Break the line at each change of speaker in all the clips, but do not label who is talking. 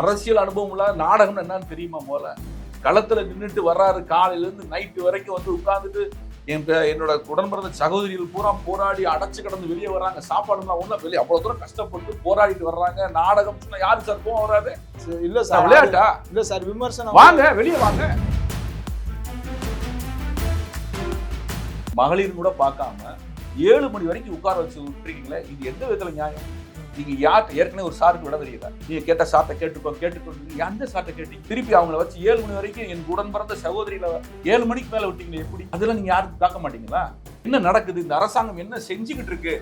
அரசியல் அனுபவம் இல்லாத நாடகம் என்னன்னு தெரியுமா முதல்ல? களத்துல நின்றுட்டு வர்றாரு காலையில இருந்து நைட்டு வரைக்கும் வந்து உட்கார்ந்துட்டு என்னோட உடன் பிறந்த சகோதரிகள் பூரா போராடி அடைச்சு கிடந்து வெளியே வர்றாங்க. சாப்பாடுலாம் ஒண்ணும் வெளியே அவ்வளவு தூரம் கஷ்டப்பட்டு போராடிட்டு வர்றாங்க. நாடகம் சொன்னா யாரு சார் போக வராது?
இல்ல
சார் விளையாட்டா?
இல்ல சார் விமர்சனம்.
வாங்க வெளியே வாங்க. மகளிர் கூட பார்க்காம ஏழு மணி வரைக்கும் உட்கார வச்சு விட்டுருக்கீங்களே இது எந்த விதத்துல நியாயம்? நீங்க யார் ஏற்கனவே ஒரு சாருக்கு விட தெரியல நீங்க கேட்ட சாட்டை கேட்டுக்கோ நீங்கள் எந்த சாட்டை கேட்டீங்க. திருப்பி அவங்கள வச்சு ஏழு மணி வரைக்கும் என் உடன் பிறந்த சகோதரியில ஏழு மணிக்கு மேல விட்டீங்களே எப்படி? அதெல்லாம் நீங்க யாருக்கும் பார்க்க மாட்டீங்களா? என்ன நடக்குது? இந்த அரசாங்கம் என்ன செஞ்சுக்கிட்டு இருக்கு?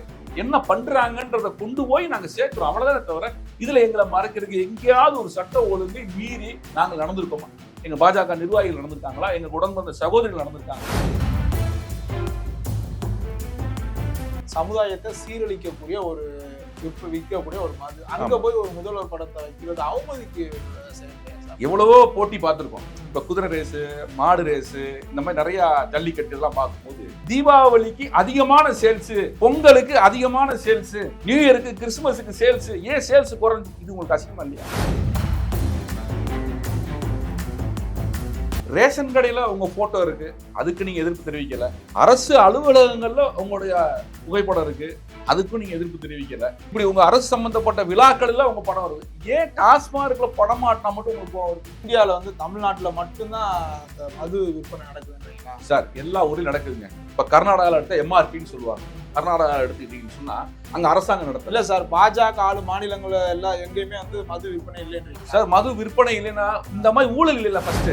என்ன பண்றாங்கன்றத கொண்டு போய் நாங்க சேர்க்கிறோம். அவ்வளவுதானே தவிர இதுல எங்களை மறக்கிறதுக்கு எங்கேயாவது ஒரு சட்ட ஒழுங்கை மீறி நாங்கள் நடந்திருக்கோமா? எங்க பாஜக நிர்வாகிகள் நடந்திருக்காங்களா? எங்க உடன் பிறந்த சகோதரிகள் நடந்திருக்காங்க
சமுதாயத்தை சீரழிக்கக்கூடிய ஒரு விற்ப விற்கக்கூடிய ஒரு மாதிரி அங்க. போய் ஒரு முதல்வர் படத்தை வைக்கிறது அவமதிக்கு?
எவ்வளவோ போட்டி பார்த்துருக்கோம் இப்ப குதிரை ரேஸு மாடு ரேஸு இந்த மாதிரி நிறைய ஜல்லிக்கட்டு எல்லாம் பார்க்கும்போது தீபாவளிக்கு அதிகமான சேல்ஸ் பொங்கலுக்கு அதிகமான சேல்ஸ் நியூ இயருக்கு கிறிஸ்துமஸுக்கு சேல்ஸ் ஏன் சேல்ஸ் குறைஞ்சு இது உங்களுக்கு அசிங்கமா இல்லையா ரேஷன் கடையில உங்க போட்டோ இருக்கு. அதுக்கு நீங்க எதிர்ப்பு தெரிவிக்கல. அரசு அலுவலகங்கள்ல உங்களுடைய புகைப்படம் இருக்கு. அதுக்கும் நீங்க எதிர்ப்பு தெரிவிக்கல. இப்படி உங்க அரசு சம்பந்தப்பட்ட விழாக்கள்ல உங்க படம் வருது. ஏன் டாஸ்மார்க்ல படம் மாட்டினா மட்டும் உங்களுக்கு
இந்தியால வந்து தமிழ்நாட்டுல மட்டும்தான் மது விற்பனை நடக்குதுன்றீங்களா
சார் எல்லா ஊர்லயும் நடக்குதுங்க. இப்ப கர்நாடகால எடுத்த எம்ஆர்பின்னு சொல்லுவாங்க. கர்நாடகா எடுத்துக்கிட்டீங்கன்னு சொன்னா அங்க அரசாங்கம் நடத்தல.
இல்ல சார் பாஜக ஆளு மாநிலங்கள்ல எல்லாம் எங்கேயுமே வந்து மது விற்பனை இல்லைன்றீங்க
சார் மது விற்பனை இல்லைன்னா இந்த மாதிரி ஊழல் இல்லைல்ல ஃபர்ஸ்ட்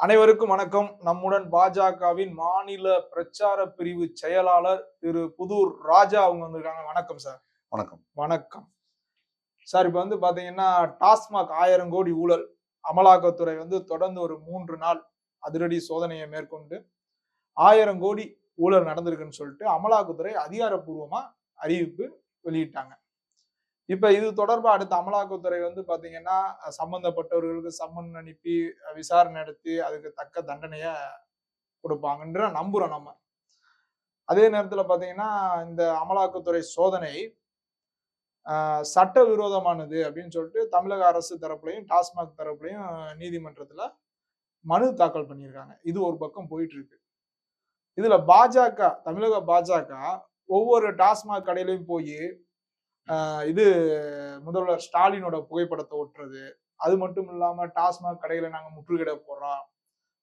அனைவருக்கும் வணக்கம். நம்முடன் பாஜகவின் மாநில பிரச்சார பிரிவு செயலாளர் திரு புதூர் ராஜா அவங்க வந்திருக்காங்க. வணக்கம் சார்.
வணக்கம்.
வணக்கம். சார் இப்போ வந்து பாத்தீங்கன்னா டாஸ்மாக் ஆயிரம் கோடி ஊழல் அமலாக்கத்துறை வந்து தொடர்ந்து ஒரு மூன்று நாள் அதிரடி சோதனையை மேற்கொண்டு ஆயிரம் கோடி ஊழல் நடந்திருக்குன்னு சொல்லிட்டு அமலாக்கத்துறை அதிகாரப்பூர்வமா அறிவிப்பு வெளியிட்டாங்க. இப்ப இது தொடர்பா அடுத்த அமலாக்கத்துறை வந்து பாத்தீங்கன்னா சம்பந்தப்பட்டவர்களுக்கு சம்மன் அனுப்பி விசாரணை நடத்தி அதுக்கு தக்க தண்டனைய கொடுப்பாங்கன்ற நம்புறோம் நம்ம. அதே நேரத்துல பாத்தீங்கன்னா இந்த அமலாக்கத்துறை சோதனை ஆஹ் சட்டவிரோதமானது அப்படின்னு சொல்லிட்டு தமிழக அரசு தரப்புலையும் டாஸ்மாக் தரப்புலையும் நீதிமன்றத்துல மனு தாக்கல் பண்ணியிருக்காங்க. இது ஒரு பக்கம் போயிட்டு இருக்கு இதுல பாஜக தமிழக பாஜக ஒவ்வொரு டாஸ்மாக் கடையிலையும் போய் இது முதல்வர் ஸ்டாலினோட புகைப்படத்தை ஒட்டுறது. அது மட்டும் இல்லாம டாஸ்மாக் கடையில நாங்க முற்றுகையிட போறோம்.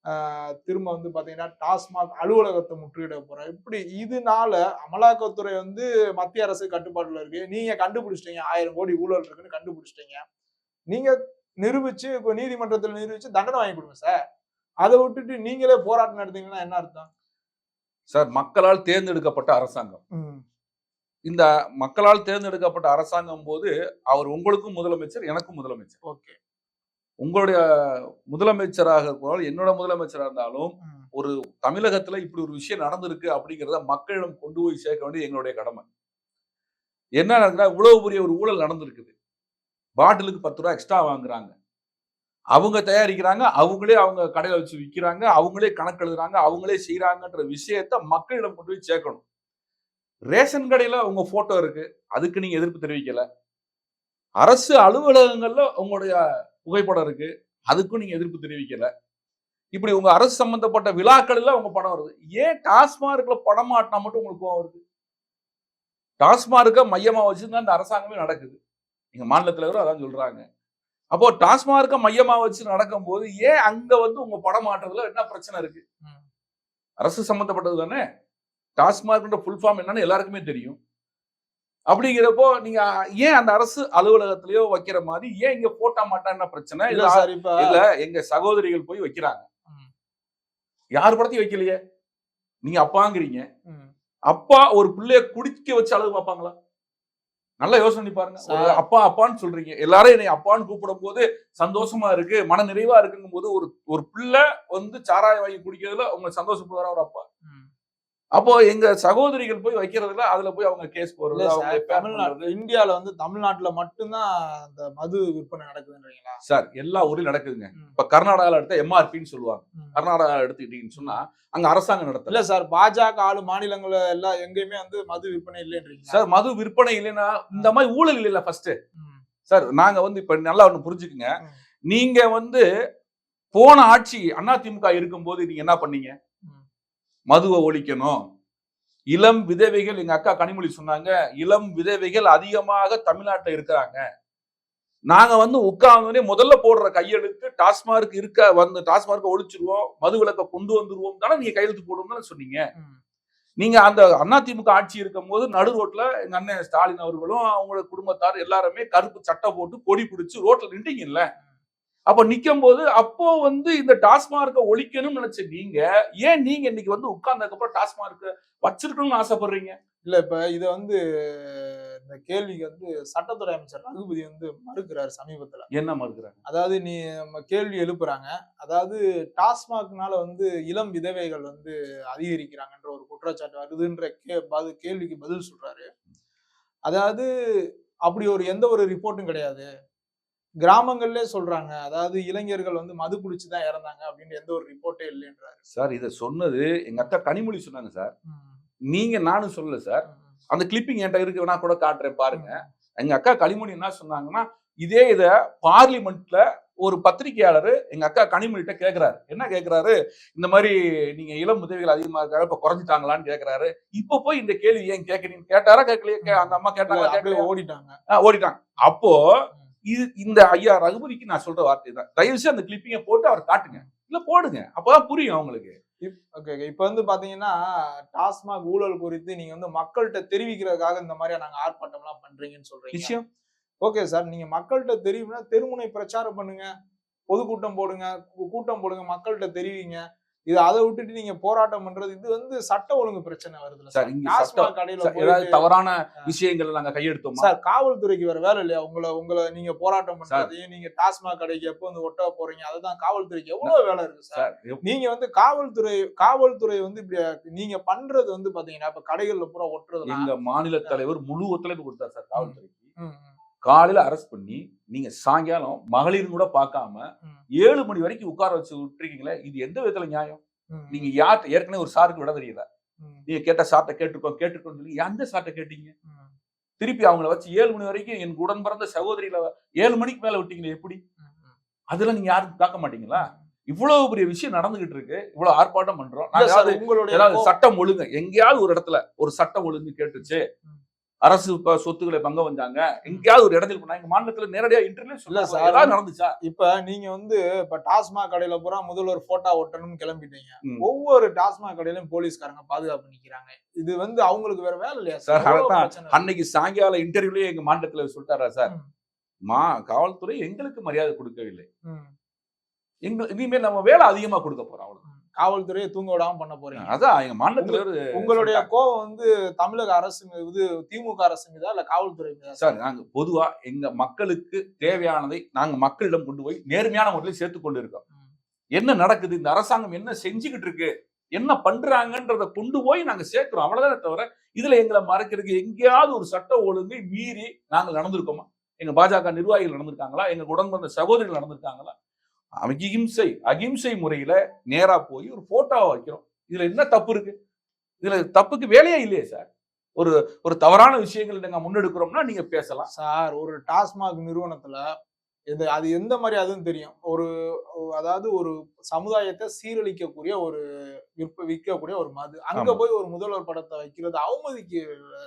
ஆஹ் திரும்ப வந்து பாத்தீங்கன்னா டாஸ்மாக் அலுவலகத்தை முற்றுகையிட போறோம். இப்படி இதனால அமலாக்கத்துறை வந்து மத்திய அரசு கட்டுப்பாட்டுல இருக்கு. நீங்க கண்டுபிடிச்சிட்டீங்க. ஆயிரம் கோடி ஊழல் இருக்குன்னு கண்டுபிடிச்சிட்டீங்க. நீங்க நிரூபிச்சு இப்ப நீதிமன்றத்தில் நிரூபிச்சு தண்டனை வாங்கி கொடுங்க சார். அதை விட்டுட்டு நீங்களே போராட்டம் நடத்தீங்கன்னா என்ன அர்த்தம்?
சார் மக்களால் தேர்ந்தெடுக்கப்பட்ட அரசாங்கம். இந்த மக்களால் தேர்ந்தெடுக்கப்பட்ட அரசாங்கம் போது அவர் உங்களுக்கும் முதலமைச்சர் எனக்கும் முதலமைச்சர்.
ஓகே.
உங்களுடைய முதலமைச்சராக இருந்தாலும் என்னோட முதலமைச்சராக இருந்தாலும் ஒரு தமிழகத்துல இப்படி ஒரு விஷயம் நடந்திருக்கு அப்படிங்கிறத மக்களிடம் கொண்டு போய் சேர்க்க வேண்டியது எங்களுடைய கடமை. என்ன நடக்குதா இவ்வளவு பெரிய ஒரு ஊழல் நடந்திருக்குது. பாட்டிலுக்கு பத்து ரூபா எக்ஸ்ட்ரா வாங்குறாங்க. அவங்க தயாரிக்கிறாங்க அவங்களே அவங்க கடையில வச்சு விற்கிறாங்க அவங்களே கணக்கு எழுதுறாங்க அவங்களே செய்யறாங்கன்ற விஷயத்த மக்களிடம் கொண்டு போய் சேர்க்கணும். ரேஷன் கடையில உங்க போட்டோ இருக்கு. அதுக்கு நீங்க எதிர்ப்பு தெரிவிக்கல. அரசு அலுவலகங்கள்ல உங்களுடைய புகைப்படம் இருக்கு. அதுக்கும் நீங்க எதிர்ப்பு தெரிவிக்கல. இப்படி உங்க அரசு சம்பந்தப்பட்ட விழாக்கள்ல உங்க படம் வருது. ஏன் டாஸ்மார்க்ல படம் மாட்டினா மட்டும் உங்களுக்கு கோவம் வருது? டாஸ்மார்க்க மையமா வச்சுதான் இந்த அரசாங்கமே நடக்குது. எங்க மாநில தலைவரும் அதான் சொல்றாங்க. அப்போ டாஸ்மார்க்க மையமா வச்சு நடக்கும்போது ஏன் அங்க வந்து உங்க படம் மாட்டுறதுல என்ன பிரச்சனை இருக்கு?
ம்.
அரசு சம்பந்தப்பட்டது தானே? டாஸ்மார்க்ன்ற ஃபுல் ஃபார்ம் என்னன்னு எல்லாருக்குமே தெரியும். அப்படிங்கிறப்போ நீங்க ஏன் அந்த அரசு அலுவலகத்திலயோ வைக்கிற மாதிரி ஏன் இங்க போட்டா மாட்டா என்ன பிரச்சனை?
இல்ல
எங்க சகோதரிகள் போய் வைக்கிறாங்க. யார் படத்தையும் வைக்கலையே? நீங்க அப்பாங்கிறீங்க. அப்பா ஒரு பிள்ளைய குடிக்க வச்சு அழகு பார்ப்பாங்களா? நல்லா யோசனை பாருங்க. அப்பா அப்பான்னு சொல்றீங்க. எல்லாரும் என்னை அப்பான்னு கூப்பிடும் போது சந்தோஷமா இருக்கு மன நிறைவா இருக்குங்கும் போது ஒரு ஒரு பிள்ளை வந்து சாராய வாங்கி குடிக்கிறதுல உங்க சந்தோஷப்படுவாரா? ஒரு அப்பா. அப்போ எங்க சகோதரிகள் போய் வைக்கிறதுல அதுல போய் அவங்க கேஸ் பேர்
தமிழ்நாடு. இந்தியால வந்து தமிழ்நாட்டுல மட்டும்தான் அந்த மது விற்பனை நடக்குதுன்றீங்களா
சார் எல்லா ஊர்லயும் நடக்குதுங்க. இப்ப கர்நாடகால எடுத்த எம்ஆர்பின்னு சொல்லுவாங்க
ம்.
கர்நாடகா எடுத்துக்கிட்டீங்கன்னு சொன்னா அங்க அரசாங்கம் நடத்தல
இல்ல சார் பாஜக ஆளு மாநிலங்கள்ல எல்லாம் எங்கேயுமே வந்து மது விற்பனை இல்லைன்றீங்களா
சார் மது விற்பனை இல்லைன்னா இந்த மாதிரி ஊழல் இல்ல ஃபர்ஸ்ட். சார் நாங்க வந்து இப்ப நல்லா ஒண்ணு புரிஞ்சுக்குங்க. நீங்க வந்து போன ஆட்சி அதிமுக இருக்கும்போது நீங்க என்ன பண்ணீங்க. மதுவை ஒழிக்கணும். இளம் விதவைகள் எங்க அக்கா கனிமொழி சொன்னாங்க இளம் விதவைகள் அதிகமாக தமிழ்நாட்டுல இருக்கிறாங்க. நாங்க வந்து உட்கார்ந்தோடனே முதல்ல போடுற கையெழுத்து டாஸ்மார்க் இருக்க வந்து டாஸ்மார்க்கை ஒழிச்சிருவோம் மது விலக்கை கொண்டு வந்துருவோம் தானே நீங்க கையெழுத்து போடுவோம் தானே சொன்னீங்க. நீங்க அந்த அதிமுக ஆட்சி இருக்கும் போது நடு ரோட்ல எங்க அண்ணன் ஸ்டாலின் அவர்களும் அவங்களோட குடும்பத்தார் எல்லாருமே கருப்பு சட்டை போட்டு கொடி பிடிச்சு ரோட்ல நின்றீங்கல்ல அப்ப நிக்கும் போது அப்போ வந்து இந்த டாஸ்மார்க்கை ஒழிக்கணும்னு நினைச்ச நீங்க ஏன் நீங்க இன்னைக்கு வந்து உட்கார்ந்ததுக்கு அப்புறம் டாஸ்மார்க் வச்சிருக்கணும்னு ஆசைப்படுறீங்க?
இல்ல இப்ப இத வந்து இந்த கேள்விக்கு வந்து சட்டத்துறை அமைச்சர் ரகுபதி வந்து மறுக்கிறார் சமீபத்துல.
என்ன மறுக்கிறாங்க
அதாவது நீ கேள்வி எழுப்புறாங்க. அதாவது டாஸ்மாக்னால வந்து இளம் விதவைகள் வந்து அதிகரிக்கிறாங்கன்ற ஒரு குற்றச்சாட்டு வருதுன்ற கே கேள்விக்கு பதில் சொல்றாரு. அதாவது அப்படி ஒரு எந்த ஒரு ரிப்போர்ட்டும் கிடையாது. கிராமங்கள்லே சொல்றாங்க. அதாவது இளைஞர்கள் வந்து மது குடிச்சு தான் இறந்தாங்க அப்படின்னு எந்த ஒரு ரிப்போர்ட்டே இல்லைன்றாரு.
சார் இதை சொன்னது எங்க அக்கா கனிமொழி சொன்னாங்க சார். நீங்க நானும் சொல்லல சார். அந்த கிளிப்பிங் என்கிட்ட இருக்கு வேணா கூட காட்டுறேன் பாருங்க. எங்க அக்கா கனிமொழி என்ன சொன்னாங்கன்னா இதே இத பார்லிமெண்ட்ல ஒரு பத்திரிகையாளர் எங்க அக்கா கனிமொழிட்ட கேக்குறாரு. என்ன கேக்குறாரு? இந்த மாதிரி நீங்க இளம் உதவிகள் அதிகமா இருக்காரு இப்ப குறைஞ்சிட்டாங்களான்னு கேக்குறாரு. இப்ப போய் இந்த கேள்வி ஏன் கேக்குறீங்க? கேட்டாரா கேட்கலையே அந்த அம்மா கேட்கலையா
ஓடிட்டாங்க.
ஓடிட்டாங்க. அப்போ இது இந்த ஐயா ரகுபதிக்கு நான் சொல்ற வார்த்தை தான் தயவு செய்து அந்த கிளிப்பிங்க போட்டு அவர் காட்டுங்க. இல்ல போடுங்க. அப்பதான் புரியும் அவங்களுக்கு.
ஓகே ஓகே இப்போ வந்து பாத்தீங்கன்னா டாஸ்மாக் ஊழல் குறித்து நீங்க வந்து மக்கள்கிட்ட தெரிவிக்கிறதுக்காக இந்த மாதிரியா நாங்க ஆர்ப்பாட்டம்லாம் பண்றீங்கன்னு சொல்றீங்க.
விஷயம்
ஓகே சார் நீங்க மக்கள்கிட்ட தெரியும்னா தெருமுனை பிரச்சாரம் பண்ணுங்க. பொதுக்கூட்டம் போடுங்க. கூட்டம் போடுங்க. மக்கள்கிட்ட தெரிவிங்க. இது அதை விட்டுட்டு நீங்க போராட்டம் பண்றது இது வந்து சட்ட ஒழுங்கு பிரச்சனை வருதுல்ல
சார்
டாஸ்மாக் கடையில
ஏதாவது தவறான விஷயங்கள் நாங்க கையெடுத்தோமா
சார் காவல்துறைக்கு வேற வேலை இல்லையா? உங்களை உங்களை நீங்க போராட்டம் பண்றதையும் நீங்க டாஸ்மாக் கடைக்கு எப்போ வந்து ஒட்ட போறீங்க? அதுதான் காவல்துறைக்கு எவ்வளவு வேலை இருக்கு சார்? நீங்க வந்து காவல்துறை காவல்துறை வந்து இப்படி நீங்க பண்றது வந்து பாத்தீங்கன்னா இப்ப கடைகள்ல பூரா ஒட்டுறதுலாம்
எங்க மாநில தலைவர் முழு ஒத்துழைப்பு கொடுத்தார் சார் காவல்துறைக்கு. காலையில அரெஸ்ட் பண்ணி நீங்க சாயங்காலம் மகளிர் கூட பார்க்காம. ஏழு மணி வரைக்கும் உட்கார வச்சு விட்டுருக்கீங்களே இது எந்த விதத்துல நியாயம்? நீங்க யார்கிட்ட ஏற்கனவே ஒரு சாருக்கு விட தெரியல. நீங்க கேட்ட சார்ட்ட கேட்டிருக்கோம் கேட்டிருக்கோம் சொல்லி எந்த சார்ட்ட கேட்டீங்க? திருப்பி அவங்கள வச்சு ஏழு மணி வரைக்கும் என் உடன் பிறந்த சகோதரியில ஏழு மணிக்கு மேல விட்டீங்களே எப்படி?
ம், ம்.
அதுல நீங்க யாரும் பார்க்க மாட்டீங்களா? இவ்வளவு பெரிய விஷயம் நடந்துகிட்டு இருக்கு இவ்வளவு ஆர்ப்பாட்டம் பண்றோம்.
உங்களுடைய
சட்டம் ஒழுங்கு எங்கேயாவது ஒரு இடத்துல ஒரு சட்டம் ஒழுங்கு கேட்டுச்சு. அரசு இப்ப சொத்துக்களை பங்க வந்தாங்க எங்கேயாவது ஒரு இடத்துல பண்ணா எங்க மாநிலத்துல நேரடியா இன்டர்வியூ
இல்ல
சொல்ல
சார்.
நடந்துச்சா
இப்ப நீங்க வந்து இப்ப டாஸ்மாக் கடையில பூரா முதல்வர் போட்டோ ஒட்டணும்னு கிளம்பிட்டீங்க. ஒவ்வொரு டாஸ்மாக் கடையிலும் போலீஸ்காரங்க பாதுகாப்பு நிக்கிறாங்க இது வந்து அவங்களுக்கு வேற வேலை இல்லையா
சார், அதான்? அன்னைக்கு சாயங்கால இன்டர்வியூலயே எங்க மாநிலத்துல சொல்லிட்டாரா சார்
ம்.
காவல்துறை எங்களுக்கு மரியாதை கொடுக்கவில்லை எங்க இனிமேல் நம்ம வேலை அதிகமா கொடுக்க போறோம் அவ்வளவு.
காவல்துறையை தூங்க விடாம பண்ண போறீங்க.
அதான் எங்க மாநிலத்துல
உங்களுடைய. கோபம் வந்து தமிழக அரசு மீது இது திமுக அரசு மீதா இல்ல காவல்துறை மீதா
சார்? நாங்க பொதுவா எங்க மக்களுக்கு தேவையானதை நாங்க மக்களிடம் கொண்டு போய் நேர்மையான முறையில் சேர்த்து கொண்டு இருக்கோம். என்ன நடக்குது? இந்த அரசாங்கம் என்ன செஞ்சுக்கிட்டு இருக்கு? என்ன பண்றாங்கன்றத கொண்டு போய் நாங்க சேர்க்கிறோம். அவ்வளவுதானே தவிர இதுல எங்களை மறைக்கிறதுக்கு எங்கேயாவது ஒரு சட்ட ஒழுங்கை மீறி நாங்க நடந்திருக்கோமா? எங்க பாஜக நிர்வாகிகள் நடந்திருக்காங்களா? எங்க உடன் வந்த சகோதரிகள் நடந்திருக்காங்களா? அகிம்சை அகிம்சை முறையில நேரா போய் ஒரு போட்டோவை வைக்கிறோம். இதுல என்ன தப்பு இருக்கு? இதுல தப்புக்கு வேலையே இல்லையே சார் ஒரு ஒரு தவறான விஷயங்கள் நாங்க முன்னெடுக்கிறோம்னா நீங்க பேசலாம்.
சார் ஒரு டாஸ்மாக் நிறுவனத்துல இது அது எந்த மாதிரி அதுன்னு தெரியும். ஒரு அதாவது ஒரு சமுதாயத்தை சீரழிக்கக்கூடிய ஒரு விற்ப விற்கக்கூடிய ஒரு மது அங்க. போய் ஒரு முதல்வர் படத்தை வைக்கிறது அவமதிக்க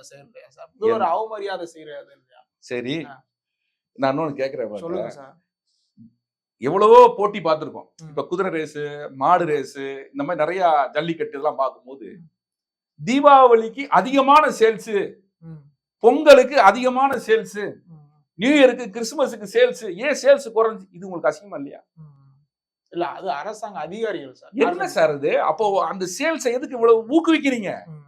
செயல் இல்லையா சார் முதல்வர் அவமரியாதை செய்யறது இல்லையா?
சரி. நான் இன்னொன்னு கேட்கிறேன்.
சொல்லுங்க சார்
எவ்வளவோ போட்டி பார்த்திருக்கோம். இப்ப குதிரை ரேஸு மாடு ரேஸு இந்த மாதிரி நிறைய ஜல்லிக்கட்டு இதெல்லாம் பார்க்கும்போது தீபாவளிக்கு அதிகமான சேல்ஸ் பொங்கலுக்கு அதிகமான சேல்ஸ் நியூ இயருக்கு கிறிஸ்துமஸுக்கு சேல்ஸ் ஏன் சேல்ஸ் குறைஞ்சு இது உங்களுக்கு அசிங்கமா இல்லையா.
இல்ல அது அரசாங்க அதிகாரிகள் சார்.
என்ன சார் இது? அப்போ அந்த சேல்ஸ் எதுக்கு இவ்வளவு ஊக்குவிக்கிறீங்க?
ம்,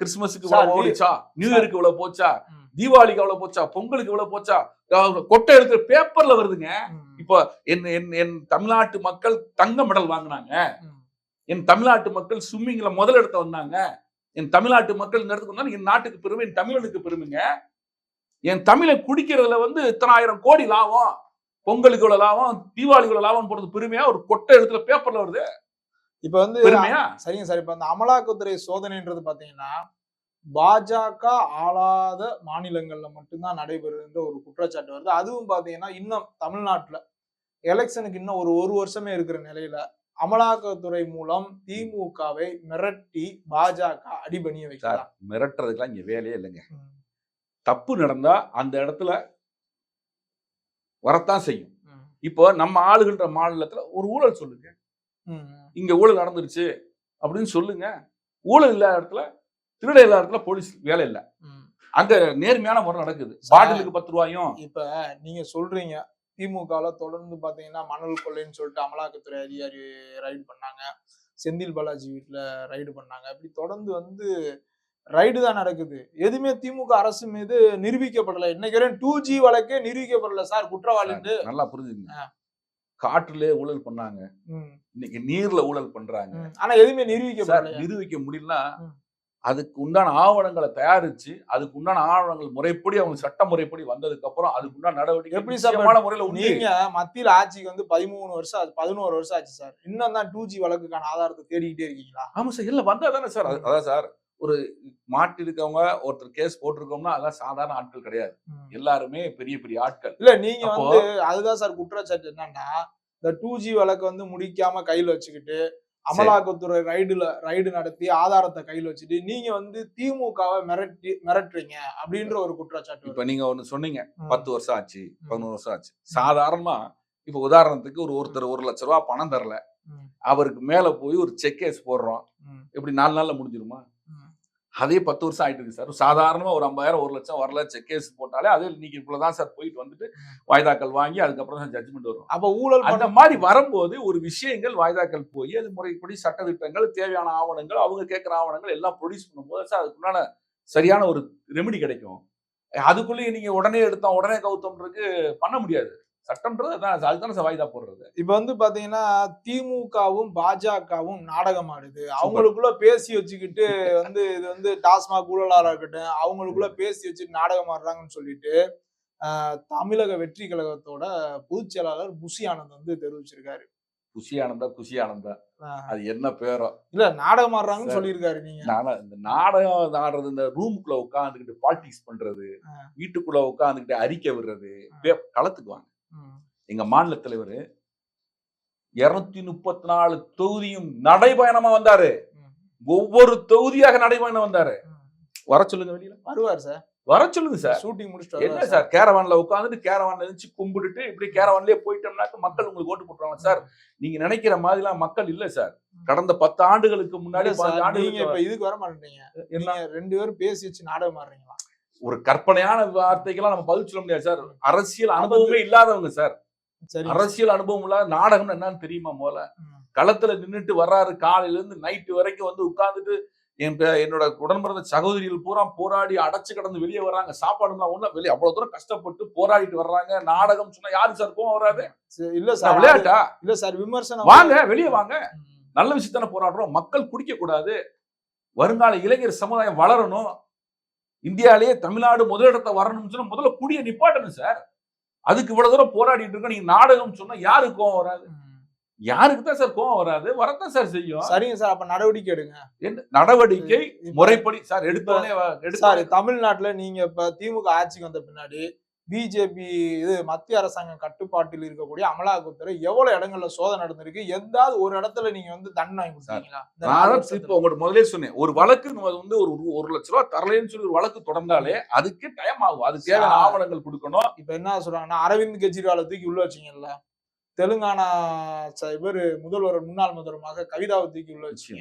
கிறிஸ்துமஸுக்கு இவ்வளவு ஓடிச்சா நியூ. இயருக்கு இவ்வளவு போச்சா. தீபாவளிக்கு எவ்வளவு போச்சா பொங்கலுக்கு இவ்வளவு போச்சா கொட்டை எடுத்து பேப்பர்ல வருதுங்க. இப்போ என் என் என் தமிழ்நாட்டு மக்கள் தங்க மெடல் வாங்கினாங்க. என் தமிழ்நாட்டு மக்கள் ஸ்விம்மிங்ல முதல் இடத்த வந்தாங்க. என் தமிழ்நாட்டு மக்கள் இந்த இடத்துக்கு வந்தாங்க. என் நாட்டுக்கு பெருமை என் தமிழனுக்கு பெருமைங்க. என் தமிழை குடிக்கிறதுல வந்து இத்தனாயிரம் கோடி லாபம். பொங்கலுக்கு இவ்வளவு லாபம் தீபாவளிக்கு இவ்வளவு லாபம் போடுறது பெருமையா? ஒரு கொட்டை இடத்துல பேப்பர்ல வருது.
இப்ப வந்து சரிங்க சார். இப்ப அந்த அமலாக்கத்துறை சோதனைன்றது பாத்தீங்கன்னா பாஜக ஆளாத மாநிலங்கள்ல மட்டும்தான் நடைபெறுகின்ற ஒரு குற்றச்சாட்டு வருது. அதுவும் பாத்தீங்கன்னா இன்னும் தமிழ்நாட்டுல எலெக்ஷனுக்கு இன்னும் ஒரு ஒரு வருஷமே இருக்கிற நிலையில அமலாக்கத்துறை மூலம் திமுகவை மிரட்டி பாஜக அடிபணிய வைக்கலாம்
மிரட்டுறதுக்கெல்லாம் இங்க வேலையே இல்லைங்க. தப்பு நடந்தா அந்த இடத்துல வரத்தான் செய்யும். இப்போ நம்ம ஆளுகின்ற மாநிலத்துல ஒரு ஊழல் சொல்லுங்க. இங்க ஊழல் நடந்துருச்சு அப்படின்னு சொல்லுங்க. ஊழல் இல்லாத இடத்துல திருட இல்லாத இடத்துல போலீஸ் வேலை இல்லை. அங்க நேர்மையான முறை நடக்குது. பாட்டிலுக்கு பத்து ரூபாயும்
இப்ப நீங்க சொல்றீங்க. திமுகல தொடர்ந்து பாத்தீங்கன்னா மணல் கொள்ளைன்னு சொல்லிட்டு அமலாக்கத்துறை அதிகாரி ரைடு பண்ணாங்க. செந்தில் பாலாஜி வீட்டுல ரைடு பண்ணாங்க. இப்படி தொடர்ந்து வந்து ரைடு தான் நடக்குது. எதுவுமே திமுக அரசு மீது நிரூபிக்கப்படல. இன்னைக்கு வரையும் டூ ஜி வழக்கே நிரூபிக்கப்படல சார் குற்றவாளின்னு
நல்லா புரிஞ்சுங்க. காற்றுல ஊழல் பண்ணாங்க. இன்னைக்கு நீர்ல ஊழல் பண்றாங்க.
ஆனா எதுவுமே
நிரூபிக்க முடியலனா
ம்.
அதுக்கு உண்டான ஆவணங்களை தயாரிச்சு அதுக்கு உண்டான ஆவணங்கள் முறைப்படி அவங்க சட்ட முறைப்படி வந்ததுக்கு அப்புறம் அதுக்கு உண்டான நடவடிக்கை
எப்படி சார்
நிச்சயமான முறையில
நீங்க மத்தியில ஆட்சிக்கு வந்து பதிமூணு வருஷம் ஆச்சு பதினோரு வருஷம் ஆச்சு சார். இன்னும் தான் டூ ஜி வழக்குக்கான ஆதாரத்தை தேடிக்கிட்டே இருக்கீங்களா?
ஆமா சார் இல்ல வந்தா தானே சார். அது- அதான் சார் ஒரு மாட்டிருக்கவங்க ஒருத்தர் கேஸ் போட்டிருக்கோம்னா அதெல்லாம் சாதாரண ஆட்கள் கிடையாது. எல்லாருமே பெரிய பெரிய ஆட்கள்.
இல்ல நீங்க வந்து அதுதான் சார் குற்றச்சாட்டு என்னன்னா இந்த டூ ஜி வழக்கு வந்து முடிக்காம கையில வச்சுக்கிட்டு அமலாக்கத்துறை ரைடுல ரைடு நடத்தி ஆதாரத்தை கையில வச்சுட்டு நீங்க வந்து திமுகவை மிரட்டி மிரட்டுறீங்க அப்படின்ற ஒரு குற்றச்சாட்டு
இப்ப நீங்க ஒண்ணு சொன்னீங்க. பத்து வருஷம் ஆச்சு பதினோரு வருஷம் ஆச்சு. சாதாரணமா இப்ப உதாரணத்துக்கு ஒரு ஒருத்தர் ஒரு லட்ச ரூபா பணம் தரல. அவருக்கு மேல போய் ஒரு செக் கேஸ் போடுறோம். இப்படி நாலு நாள்ல முடிஞ்சிருமா. அதே பத்து வருஷம் ஆயிட்டு இருக்கு சார். சாதாரணமா ஒரு ஐம்பதாயிரம் ஒரு லட்சம் வரல செக் கேஸ் போட்டாலே அது இன்னைக்கு இவ்வளவுதான் சார் போயிட்டு வந்துட்டு வாய்தாக்கள் வாங்கி அதுக்கப்புறம் தான் ஜட்ஜ்மெண்ட் வரும்.
அப்ப ஊழல்
அந்த மாதிரி வரும்போது ஒரு விஷயங்கள் வாய்தாக்கள் போய் அது முறைப்படி சட்டத்திட்டங்கள் தேவையான ஆவணங்கள் அவங்க கேட்கிற ஆவணங்கள் எல்லாம் ப்ரொடியூஸ் பண்ணும்போது சார் அதுக்குண்டான சரியான ஒரு ரெமெடி கிடைக்கும். அதுக்குள்ளேயே நீங்க உடனே எடுத்தோம் உடனே கவுத்தோம்ன்றது பண்ண முடியாது. சட்டம்ன்றது அதான் அதுதானே சார் வாய்தா போடுறது.
இப்ப வந்து பாத்தீங்கன்னா திமுகவும் பாஜகவும் நாடகம் ஆடுது அவங்களுக்குள்ள பேசி வச்சுக்கிட்டு வந்து இது வந்து டாஸ்மாக் ஊழலாளா இருக்கட்டும் அவங்களுக்குள்ள பேசி வச்சுட்டு நாடகம் ஆடுறாங்கன்னு சொல்லிட்டு தமிழக வெற்றி கழகத்தோட பொதுச் செயலாளர் புஷி ஆனந்த் வந்து தெரிவிச்சிருக்காரு.
குஷி ஆனந்தா குஷி ஆனந்தா. அது என்ன பேரோ?
இல்ல நாடகம் ஆடுறாங்கன்னு. சொல்லியிருக்காரு நீங்க.
இந்த நாடகம் ஆடுறது இந்த ரூமுக்குள்ள உட்காந்துக்கிட்டு பாலிடிக்ஸ் பண்றது. வீட்டுக்குள்ள உட்காந்துக்கிட்டு அறிக்கை விடுறது களத்துக்கு வாங்க. எங்க மாநில தலைவர் இருநூத்தி முப்பத்தி நாலு தொகுதியும் நடைபயணமா வந்தாரு. ஒவ்வொரு தொகுதியாக நடைபயணம் வந்தாரு. வர சொல்லுங்க வெளியில.
வருவார் சார்.
வர சொல்லுங்க சார்.
ஷூட்டிங் முடிச்சுட்டு
என்ன சார் கேரவான்ல உட்காந்துட்டு கேரவான்ல இருந்துச்சு கும்பிட்டுட்டு இப்படி கேரவான்லயே போயிட்டோம்னாக்க மக்கள் உங்களுக்கு ஓட்டு போட்டுருவாங்க சார். நீங்க நினைக்கிற மாதிரிலாம் மக்கள் இல்ல சார். கடந்த பத்து ஆண்டுகளுக்கு முன்னாடி
நீங்க இப்ப இதுக்கு வர மாட்டீங்க
என்ன?
நீங்க ரெண்டு பேரும் பேசி வச்சு நாடகம் ஆடுறீங்களா?
ஒரு கற்பனையான வார்த்தைக்கெல்லாம் நம்ம பதில் சொல்ல முடியாது சார். அரசியல் அனுபவமே இல்லாதவங்க சார். அரசியல் அனுபவம் இல்லாத நாடகம் என்னன்னு தெரியுமா முதல்ல?
ம்,
களத்துல நின்னுட்டு வர்றாரு காலையில இருந்து நைட்டு வரைக்கும் வந்து உட்கார்ந்துட்டு என் என்னோட உடன் பிறந்த சகோதரிகள் பூரா போராடி அடைச்சு கடந்து வெளியே வர்றாங்க. சாப்பாடுலாம் ஒண்ணும் வெளியே அவ்வளவு தூரம் கஷ்டப்பட்டு போராடிட்டு வர்றாங்க. நாடகம் சொன்னா யாருக்கு சார் கோவம் வராது?
இல்ல
சார் விளையாட்டா?
இல்ல சார் விமர்சனம்.
வாங்க வெளியே வாங்க. நல்ல விஷயத்தான போராடுறோம். மக்கள் குடிக்க கூடாது வருங்கால இளைஞர் சமுதாயம் வளரணும். இந்தியாலேயே தமிழ்நாடு முதலிடத்தை வரணும்னு சொன்னா முதல்ல குடிய நிப்பாட்டணும் சார். அதுக்கு இவ்வளவு தூரம் போராடிட்டு இருக்கோம் நீங்க நாடகம் சொன்னா யாருக்கு கோவம் வராது. யாருக்கு தான் சார் கோவம் வராது? வரத்தான் சார் செய்யும்.
சரிங்க சார் அப்ப நடவடிக்கை எடுங்க.
என்ன? நடவடிக்கை முறைப்படி. சார் எடுத்தோடனே
சார் தமிழ்நாட்டுல நீங்க இப்ப திமுக ஆட்சிக்கு வந்த பின்னாடி பிஜேபி இது மத்திய அரசாங்கம் கட்டுப்பாட்டில் இருக்கக்கூடிய அமலாக்கத்துறை எவ்வளவு இடங்கள்ல சோதனை நடந்திருக்கு? எந்தாவது ஒரு இடத்துல நீங்க வந்து தண்டனை கொடுத்தீங்களா?
இப்போ உங்கள்ட்ட முதலே சொன்னேன். ஒரு வழக்கு வந்து ஒரு ஒரு- லட்ச ரூபா தரலைன்னு சொல்லி ஒரு வழக்கு தொடர்ந்தாலே அதுக்கு டைம் ஆகும். அது தேவையான. ஆவணங்கள் கொடுக்கணும்.
இப்ப என்ன சொல்றாங்கன்னா அரவிந்த் கெஜ்ரிவாலை தூக்கி உள்ள வச்சீங்கல்ல? தெலுங்கானா இவரு முதல்வர் முன்னாள் முதல்வராக கவிதாவை தூக்கி உள்ள வச்சீங்க.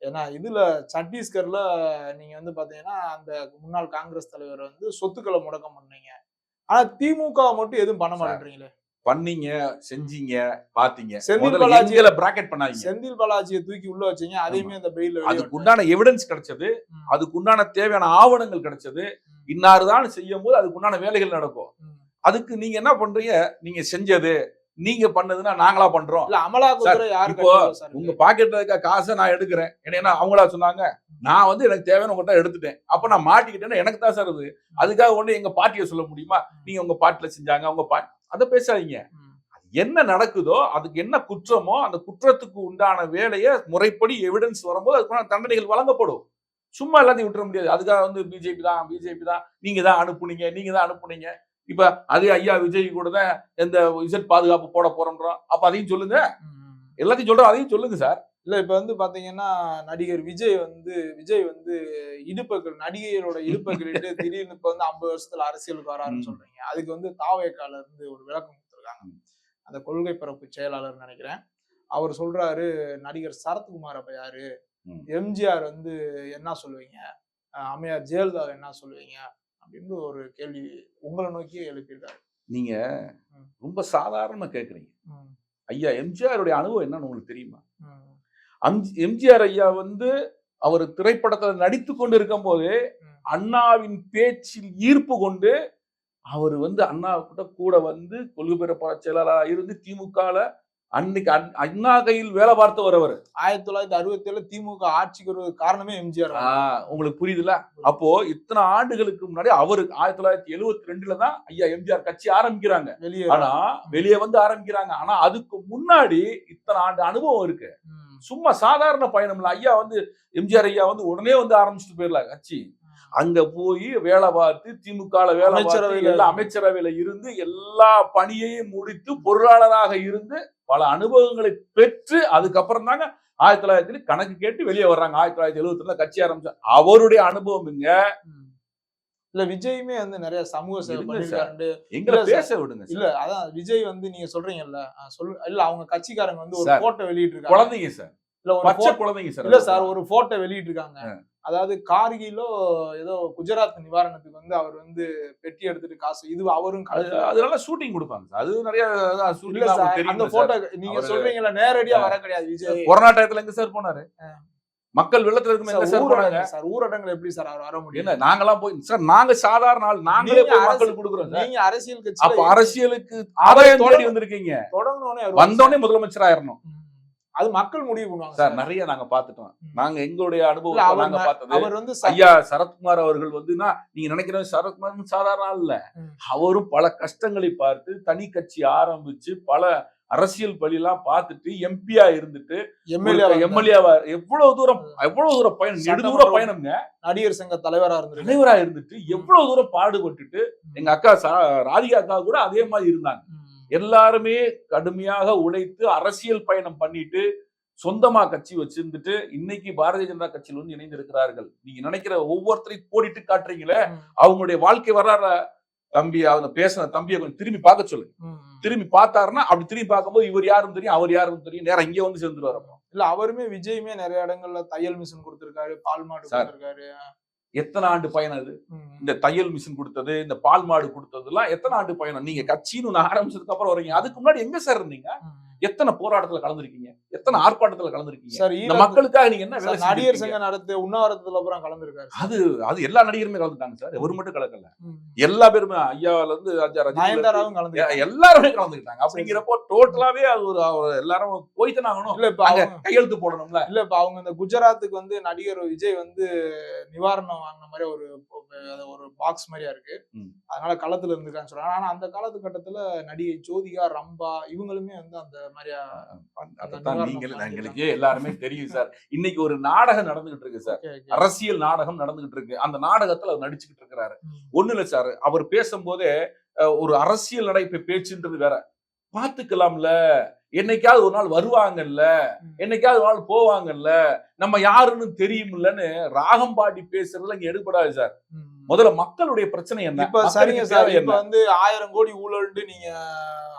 ஏன்னா இதுல சத்தீஸ்கர்ல நீங்க வந்து பாத்தீங்கன்னா அந்த முன்னாள் காங்கிரஸ் தலைவர் வந்து சொத்துக்களை முடக்கம் பண்ணீங்க. ஆனா திமுக மட்டும் எதுவும் பண்ண மாட்டேன்றீங்களே?
பண்ணீங்க செஞ்சீங்க பாத்தீங்க.
செந்தில் பாலாஜி-
பிராக்கெட் பண்ணாதீங்க.
செந்தில் பாலாஜியை தூக்கி உள்ள வச்சீங்க அதையுமே அந்த பெயில்
அதுக்கு உண்டான எவிடன்ஸ் கிடைச்சது அதுக்கு உண்டான தேவையான ஆவணங்கள் கிடைச்சது இன்னாருதான் செய்யும் போது அதுக்கு உண்டான வேலைகள் நடக்கும். அதுக்கு நீங்க என்ன பண்றீங்க? நீங்க செஞ்சது நீங்க பண்ணதுன்னா நாங்களா பண்றோம்.
இல்ல அமலாக்கத்துறை யாரு
இப்போ உங்க பாக்கெட்ல இருக்க காசை நான் எடுக்கிறேன். ஏன்னா அவங்களா சொன்னாங்க? நான் வந்து எனக்கு தேவையான உங்கள்கிட்ட எடுத்துட்டேன். அப்ப நான் மாட்டிக்கிட்டேன்னா எனக்கு தான் சார் இது அதுக்காக ஒண்ணு எங்க பாட்டியை சொல்ல முடியுமா? நீங்க உங்க பாட்டுல செஞ்சாங்க உங்க பாட்டி அதை பேசாதீங்க. என்ன நடக்குதோ அதுக்கு என்ன குற்றமோ அந்த குற்றத்துக்கு உண்டான வேலையை முறைப்படி எவிடன்ஸ் வரும்போது அதுக்கான தண்டனைகள் வழங்கப்படும். சும்மா எல்லாத்தையும் விட்டுற முடியாது. அதுக்காக வந்து பிஜேபி தான் பிஜேபி தான். நீங்க தான் அனுப்புனீங்க நீங்க தான் அனுப்புனீங்க. இப்ப அதே ஐயா விஜய் கூட தான் இந்த இசட் பாதுகாப்பு போட போறோம்ன்றோம். அப்ப அதையும் சொல்லுங்க. எல்லாத்தையும் சொல்றோம் அதையும் சொல்லுங்க சார்.
இல்ல இப்ப வந்து பாத்தீங்கன்னா நடிகர் விஜய் வந்து விஜய் வந்து இடுப்பக்கள் நடிகைகளோட இடுப்பக்களிட்டு திடீர்னு இப்ப வந்து ஐம்பது வருஷத்துல அரசியலுக்கு வராருன்னு. சொல்றீங்க. அதுக்கு வந்து தாவேக்கால இருந்து ஒரு விளக்கம் கொடுத்துருக்காங்க. அந்த கொள்கை பரப்பு செயலாளர் நினைக்கிறேன். அவர் சொல்றாரு நடிகர் சரத்குமார் அப்ப யாரு. எம்ஜிஆர் வந்து என்ன சொல்லுவீங்க? அஹ் அம்மையார் ஜெயலலிதா என்ன சொல்லுவீங்க? அப்படின்னு ஒரு கேள்வி உங்களை நோக்கியே எழுப்பியிருக்காரு.
நீங்க. ரொம்ப சாதாரணமா கேக்குறீங்க
ம்,
ஐயா எம்ஜிஆருடைய அனுபவம் என்னன்னு உங்களுக்கு தெரியுமா? எம்ஜிஆர் ஐயா வந்து அவர் திரைப்படத்துல நடித்து கொண்டு இருக்கும் போது. அண்ணாவின் பேச்சில் ஈர்ப்பு கொண்டு அவர் வந்து அண்ணா கிட்ட கூட வந்து கொள்கை பிறப்பாள செயலாளராக இருந்து திமுகல அன்னைக்கு அண்- அண்ணா கையில் வேலை பார்த்தவர் அவர்.
ஆயிரத்தி தொள்ளாயிரத்தி அறுபத்தி ஏழுல திமுக ஆட்சிக்கு வருவதற்கு காரணமே எம்ஜிஆர்
உங்களுக்கு புரியுதுல அப்போ இத்தனை ஆண்டுகளுக்கு முன்னாடி அவரு ஆயிரத்தி தொள்ளாயிரத்தி எழுவத்தி ரெண்டுல தான் ஐயா எம்ஜிஆர் கட்சி ஆரம்பிக்கிறாங்க.
வெளியே
ஆனா வெளியே வந்து ஆரம்பிக்கிறாங்க. ஆனா அதுக்கு முன்னாடி இத்தனை ஆண்டு அனுபவம் இருக்கு. சும்மா சாதாரண பயணம் இல்ல. ஐயா வந்து எம்ஜிஆர் ஐயா வந்து உடனே வந்து ஆரம்பிச்சுட்டு போயிடலாம் கட்சி. அங்க போய் வேலை பார்த்து திமுக வேலை பார்த்து
அமைச்சரவையில
எல்லா அமைச்சரவையில இருந்து எல்லா பணியையும் முடித்து பொருளாளராக இருந்து பல அனுபவங்களை பெற்று அதுக்கப்புறம் தாங்க ஆயிரத்தி தொள்ளாயிரத்தி கணக்கு கேட்டு வெளியே வர்றாங்க. ஆயிரத்தி தொள்ளாயிரத்தி எழுபத்தி ரெண்டுல கட்சி ஆரம்பிச்சாங்க அவருடைய அனுபவம் இங்க.
இல்ல விஜயுமே வந்து நிறைய சமூக
எங்களை பேச விடுங்க.
இல்ல அதான் விஜய் வந்து நீங்க சொல்றீங்கல்ல சொல்லு இல்ல அவங்க கட்சிக்காரங்க வந்து ஒரு போட்டோ வெளியிட்டு இருக்காங்க
குழந்தைங்க சார்.
இல்ல ஒரு
பச்சை குழந்தைங்க சார்
இல்ல. சார் ஒரு போட்டோ வெளியிட்டு இருக்காங்க அதாவது கார்கிலோ ஏதோ குஜராத் நிவாரணத்துக்கு வந்து அவர் வந்து பெட்டி எடுத்துட்டு காசு இது அவரும்
அதனால ஷூட்டிங் கொடுப்பாங்க சார். அது நிறைய
அந்த போட்டோ நீங்க சொல்றீங்கல்ல நேரடியா வர கிடையாது விஜய்.
கொரோனா டயத்துல எங்க சார் போனாரு? மக்கள் வெள்ளத்துல இருக்கும் எங்க
சார், ஊரடங்கு சார் ஊரடங்குல எப்படி சார் அவர் வர முடியும்?
என்ன நாங்கெல்லாம் போய் சார் நாங்க சாதாரண ஆள் நாங்களே
நீங்க
போய் மக்களுக்கு கொடுக்குறோம்
நீங்க அரசியல்
அப்ப
கட்சி
அரசியலுக்கு ஆதாயம் தேடி வந்திருக்கீங்க.
தொடங்கணும்னே
வந்தோடனே முதலமைச்சர் ஆயிரணும்.
அது மக்கள் முடிவு பண்ணுவாங்க
சார் நிறைய நாங்க பாத்துட்டோம். நாங்க எங்களுடைய
அவர்
நாங்க பார்த்தது.
அவர் வந்து
ஐயா சரத்குமார் அவர்கள் வந்துன்னா நீங்க நினைக்கிற சரத்குமார் சாதாரண இல்ல. அவரும் பல கஷ்டங்களை பார்த்து தனி கட்சி ஆரம்பிச்சு பல அரசியல் பழியெல்லாம் பார்த்துட்டு எம்பியா இருந்துட்டு
எம்எல்ஏ
எம்எல்ஏவா எவ்வளவு தூரம் எவ்வளவு தூரம் பயணம் நெடுதூர பயணம்ங்க.
நடிகர் சங்க தலைவரா இருந்திருக்காரு
தலைவரா இருந்துட்டு எவ்வளவு தூரம் பாடுபட்டுட்டு எங்க அக்கா ராதிகா அக்கா கூட அதே மாதிரி இருந்தாங்க. எல்லாருமே கடுமையாக உழைத்து அரசியல் பயணம் பண்ணிட்டு சொந்தமா கட்சி வச்சிருந்துட்டு இன்னைக்கு பாரதிய ஜனதா கட்சியில் வந்து இணைந்திருக்கிறார்கள் நீங்க நினைக்கிற ஒவ்வொருத்தரையும் கோடிட்டு காட்டுறீங்களே. அவங்களுடைய வாழ்க்கை வரலாற தம்பி அவங்க பேசின தம்பியை கொஞ்சம் திரும்பி பார்க்க சொல்லுங்க
ம்.
திரும்பி பார்த்தாருன்னா அப்படி திரும்பி பார்க்கும்போது இவர் யாரும் தெரியும் அவர் யாரும் தெரியும் நேரம் இங்கே வந்து சேர்ந்துருவாரு அப்போ.
இல்ல அவருமே விஜயுமே நிறைய இடங்கள்ல தையல் மிஷின் கொடுத்திருக்காரு பால் மாடு. கொடுத்திருக்காரு
எத்தனை ஆண்டு பயணம் அது. இந்த தையல் மிஷின் கொடுத்தது இந்த பால் மாடு கொடுத்ததுலாம் எத்தனை ஆண்டு பயணம் நீங்க கட்சின்னு ஒண்ணு ஆரம்பிச்சதுக்கு அப்புறம் வரீங்க அதுக்கு முன்னாடி எங்க சார் இருந்தீங்க. எத்தனை போராட்டத்துல கலந்துருக்கீங்க? எத்தனை ஆர்ப்பாட்டத்துல கலந்துருக்கீங்க?
சார்
இந்த மக்களுக்காக நீங்க என்ன
நடிகர்? சங்க நடத்திய உண்ணாவிரதத்துல அப்புறம் கலந்துருக்காரு.
அது அது எல்லா நடிகருமே கலந்துட்டாங்க சார். ஒரு மட்டும் கலக்கல. எல்லா பேருமே ஐயாவில இருந்து இருந்து
நயன்தாராவும் கலந்து
எல்லாருமே கலந்துக்கிட்டாங்க. அப்படிங்கிறப்போ டோட்டலாவே அது ஒரு எல்லாரும் போய்த்தானே ஆகணும்.
இல்ல இப்ப அவங்க
கையெழுத்து போடணும்ல.
இல்ல இப்ப அவங்க இந்த குஜராத்துக்கு வந்து நடிகர் விஜய் வந்து நிவாரணம் வாங்கின மாதிரி ஒரு ஒரு பாக்ஸ் மாதிரியா இருக்கு. அதனால களத்துல இருந்திருக்கான்னு சொல்றாங்க. ஆனா அந்த காலத்துக்கட்டத்துல நடிகை ஜோதிகா ரம்பா இவங்களுமே வந்து அந்த
அதைத்தான் நீங்களே. எங்களுக்கே எல்லாருமே தெரியும் சார் இன்னைக்கு ஒரு நாடகம் நடந்துகிட்டு இருக்கு சார். அரசியல் நாடகம் நடந்துகிட்டு இருக்கு அந்த நாடகத்துல அவர் நடிச்சுக்கிட்டு இருக்கிறாரு. ஒண்ணு இல்ல சார் அவர் பேசும்போதே ஒரு அரசியல் நடைப்பை பேச்சுன்றது வேற பாத்துக்கலாம்ல என்னைக்காவது ஒரு நாள் வருவாங்கல்ல. என்னைக்காவது ஒரு நாள் போவாங்கல்ல நம்ம யாருன்னு தெரியுமில்லன்னு ராகம் பாடி பேசுறதுல இங்க எடுபடாது சார். முதல்ல மக்களுடைய பிரச்சனை என்ன?
இப்ப சரிங்க சார். இப்ப? வந்து ஆயிரம் கோடி ஊழல்ட்டு நீங்க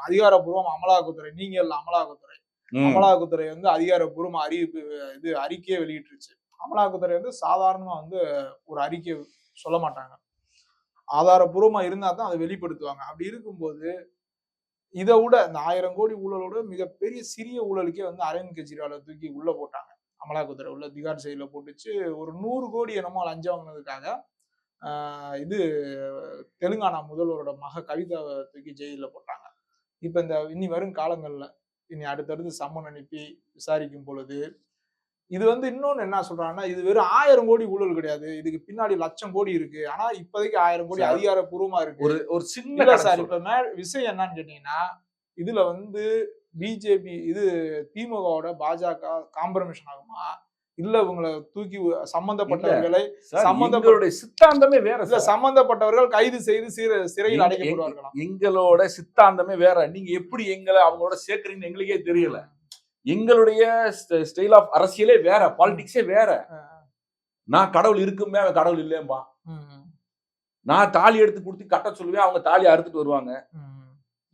அதிகாரப்பூர்வம் அமலாக்கத்துறை நீங்க இல்ல அமலாக்கத்துறை. அமலாக்கத்துறை வந்து அதிகாரப்பூர்வமா அறிவிப்பு இது அறிக்கையை வெளியிட்டுருச்சு. அமலாக்கத்துறை வந்து சாதாரணமா வந்து ஒரு அறிக்கை சொல்ல மாட்டாங்க. ஆதாரப்பூர்வமா இருந்தா தான் அதை வெளிப்படுத்துவாங்க. அப்படி இருக்கும்போது இதை விட இந்த ஆயிரம் கோடி ஊழலோட மிகப்பெரிய சிறிய ஊழலுக்கே வந்து அரவிந்த் கெஜ்ரிவாலை தூக்கி உள்ள போட்டாங்க. அமலாக்கத்துறை உள்ள திகார் செயல போட்டுச்சு. ஒரு நூறு கோடி என்னமோ லஞ்சம் வாங்கினதுக்காக இது தெலுங்கானா முதல்வரோட மக கவிதாவை தூக்கி ஜெயில போட்டாங்க. இப்ப இந்த இனி வரும் காலங்கள்ல இனி அடுத்தடுத்து சம்மன் அனுப்பி விசாரிக்கும் பொழுது இது வந்து இன்னொன்னு என்ன சொல்றாங்கன்னா இது வெறும் ஆயிரம் கோடி ஊழல் கிடையாது. இதுக்கு பின்னாடி லட்சம் கோடி இருக்கு. ஆனா இப்போதைக்கு ஆயிரம் கோடி அதிகாரப்பூர்வமா இருக்கு.
ஒரு ஒரு சின்ன
சார். இப்ப மே- விஷயம் என்னன்னு கேட்டீங்கன்னா இதுல வந்து பிஜேபி இது திமுகவோட பாஜக காம்ப்ரமிஷன் ஆகுமா? இல்ல இவங்களை தூக்கி சம்பந்தப்பட்டவர்களை சம்பந்தப்பட்ட-
சித்தாந்தமே வேற
இல்ல. சம்பந்தப்பட்டவர்கள் கைது செய்து சிற- சிறையில் அடைக்கப்படுவார்களாம்
எங்களோட சித்தாந்தமே வேற. நீங்க எப்படி எங்களை அவங்களோட சேர்க்கறீங்கன்னு எங்களுக்கே தெரியல. எங்களுடைய ஸ்டைல் ஆஃப் அரசியலே வேற பாலிடிக்ஸே வேற. நான் கடவுள் இருக்குமே அவன் கடவுள் இல்லேம்பா
ம்,
நான் தாலி எடுத்து கொடுத்து கட்ட சொல்லுவேன் அவங்க தாலி அறுத்துட்டு வருவாங்க.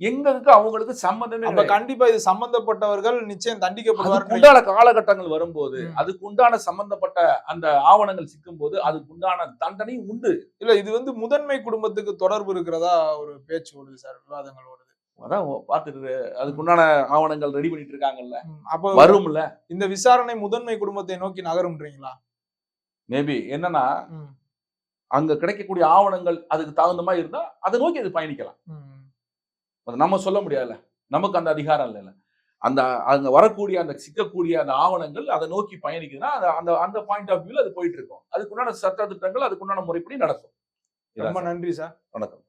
எங்களுக்கு அவங்களுக்கு சம்மந்தமே
அப்ப. கண்டிப்பா இது சம்பந்தப்பட்டவர்கள் நிச்சயம்
அதுக்கு
தண்டிக்கப்படுவார்கள்
உண்டான காலகட்டங்கள் வரும்போது. அதுக்கு உண்டான சம்பந்தப்பட்ட அந்த ஆவணங்கள் சிக்கும் போது அதுக்கு உண்டான தண்டனையும் உண்டு.
இல்ல இது வந்து முதன்மை குடும்பத்துக்கு தொடர்பு இருக்கிறதா ஒரு பேச்சு ஓடுது சார் விவாதங்கள் ஓடுது.
அதான் பாத்துட்டு அதுக்கு உண்டான ஆவணங்கள் ரெடி பண்ணிட்டு இருக்காங்கல்ல.
அப்ப
வரும்ல.
இந்த விசாரணை முதன்மை குடும்பத்தை நோக்கி நகரும்ன்றீங்களா?
மேபி என்னன்னா அங்க கிடைக்கக்கூடிய ஆவணங்கள் அதுக்கு தகுந்த மாதிரி இருந்தா அதை நோக்கி அது பயணிக்கலாம். அது நம்ம சொல்ல முடியாதுல்ல. நமக்கு அந்த அதிகாரம் இல்லைல்ல. அந்த அங்க வரக்கூடிய அந்த சிக்கக்கூடிய அந்த ஆவணங்கள் அதை நோக்கி பயணிக்குதுன்னா அந்த அந்த பாயிண்ட் ஆஃப் வியூல அது போயிட்டு இருக்கும். அதுக்குண்டான சட்ட திட்டங்கள் அதுக்குண்டான முறைப்படி நடக்கும்.
ரொம்ப நன்றி சார்.
வணக்கம்.